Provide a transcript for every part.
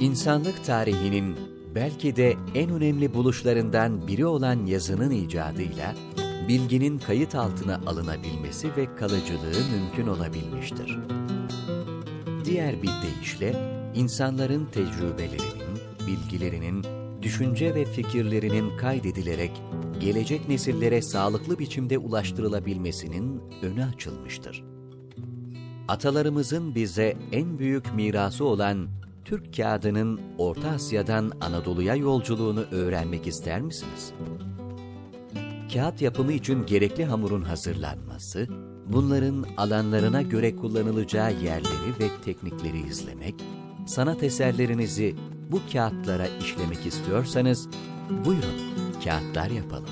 İnsanlık tarihinin belki de en önemli buluşlarından biri olan yazının icadıyla bilginin kayıt altına alınabilmesi ve kalıcılığı mümkün olabilmiştir. Diğer bir deyişle insanların tecrübelerinin, bilgilerinin, düşünce ve fikirlerinin kaydedilerek gelecek nesillere sağlıklı biçimde ulaştırılabilmesinin önü açılmıştır. Atalarımızın bize en büyük mirası olan Türk kağıdının Orta Asya'dan Anadolu'ya yolculuğunu öğrenmek ister misiniz? Kağıt yapımı için gerekli hamurun hazırlanması, bunların alanlarına göre kullanılacağı yerleri ve teknikleri izlemek, sanat eserlerinizi bu kağıtlara işlemek istiyorsanız, buyurun kağıtlar yapalım.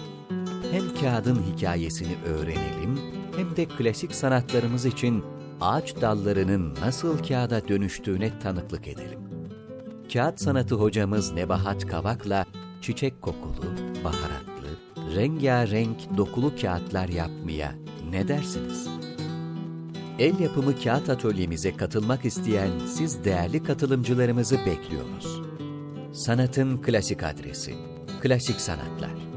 Hem kağıdın hikayesini öğrenelim, hem de klasik sanatlarımız için ağaç dallarının nasıl kağıda dönüştüğüne tanıklık edelim. Kağıt sanatı hocamız Nebahat Kavak'la çiçek kokulu, baharatlı, rengarenk dokulu kağıtlar yapmaya ne dersiniz? El yapımı kağıt atölyemize katılmak isteyen siz değerli katılımcılarımızı bekliyoruz. Sanatın klasik adresi, Klasik Sanatlar.